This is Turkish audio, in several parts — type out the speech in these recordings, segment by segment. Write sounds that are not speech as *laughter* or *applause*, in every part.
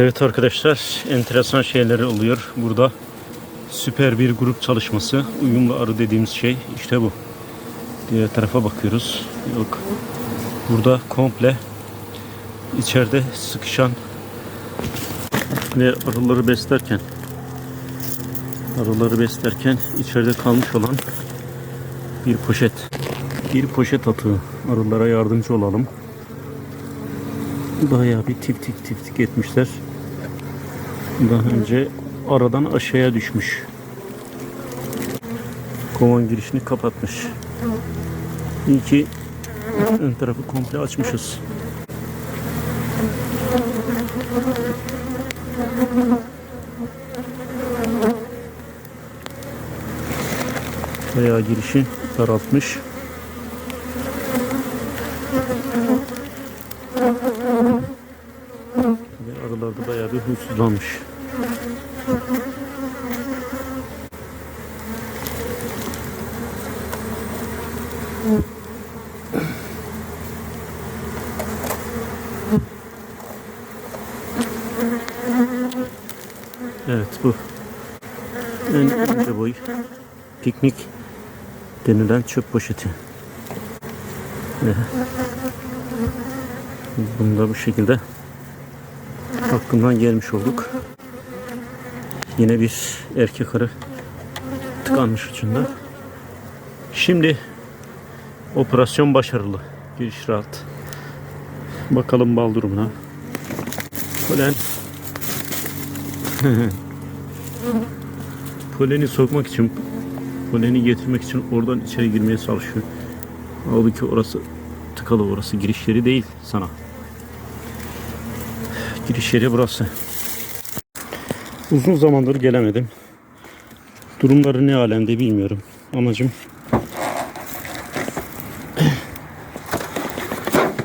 Evet arkadaşlar enteresan şeyler oluyor burada. Süper bir grup çalışması. Uyumlu arı dediğimiz şey işte bu. Diğer tarafa bakıyoruz. Yok. Burada komple içeride sıkışan ve arıları beslerken arıları beslerken içeride kalmış olan bir poşet. Bir poşet atığı. Arılara yardımcı olalım. Bayağı bir tiftik tiftik etmişler. Daha önce aradan aşağıya düşmüş. Kovan girişini kapatmış. İyi ki ön tarafı komple açmışız. Bayağı girişi daraltmış. Ve aralarda bayağı bir huysuzlanmış. Evet bu en ince boy piknik denilen çöp poşeti. Bunu da bu şekilde hakkından gelmiş olduk. Yine bir erkek arı tıkanmış ucunda. Şimdi operasyon başarılı. Giriş rahat. Bakalım bal durumuna. Polen *laughs* poleni sokmak için poleni getirmek için oradan içeri girmeye çalışıyor. Halbuki orası tıkalı orası giriş yeri değil sana. Giriş yeri burası. Uzun zamandır gelemedim. Durumları ne alemde bilmiyorum. Amacım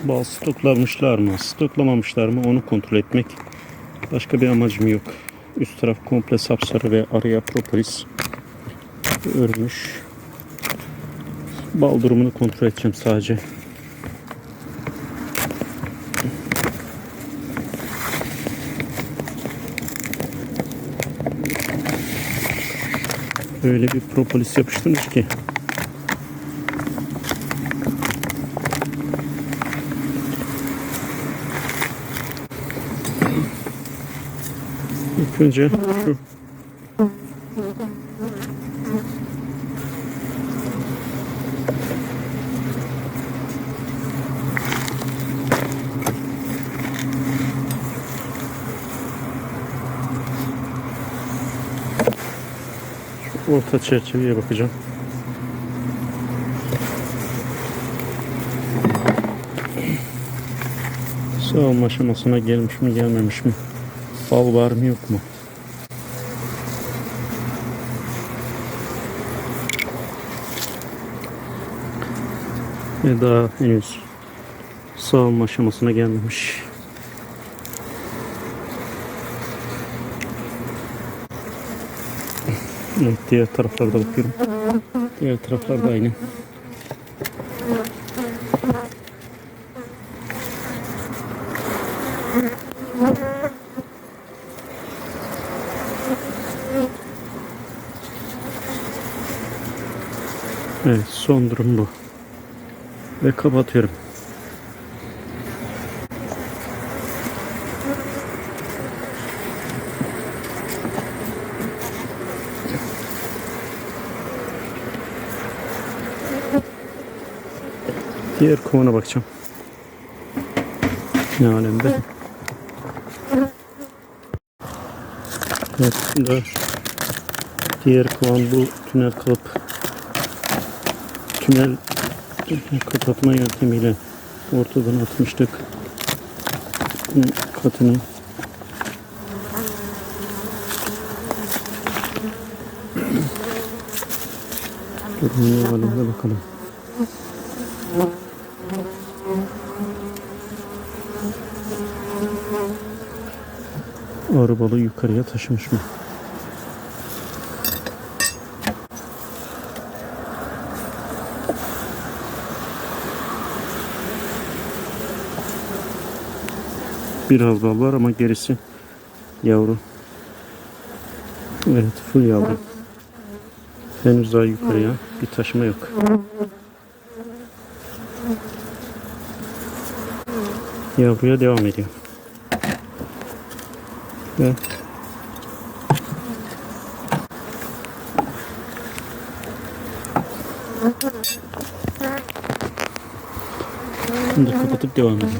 bal stoklamışlar mı, stoklamamışlar mı onu kontrol etmek. Başka bir amacım yok. Üst taraf komple sapsarı ve araya propolis örmüş. Bal durumunu kontrol edeceğim sadece. Öyle bir propolis yapıştırmış ki. Önce şu orta çerçeveye bakacağım. Sağım aşamasına gelmiş mi gelmemiş mi? Bal var mı yok mu? Ve daha henüz sağım aşamasına gelmemiş. Evet, diğer taraflarda bakıyorum. Diğer taraflarda aynı. Evet son durum bu. Ve kapatıyorum. Diğer kovana bakacağım. Ne alemde? Evet, da diğer kovan bu tünel kalıp tünel kapatma yöntemiyle ortadan atmıştık. Katını Durumu halinde bakalım. Arı balı yukarıya taşımış mı? Biraz bal var ama gerisi Yavru. Evet full yavru. Henüz daha yukarıya bir taşıma yok. Yavruya devam ediyor. Ve Şimdi kapatıp devam edelim.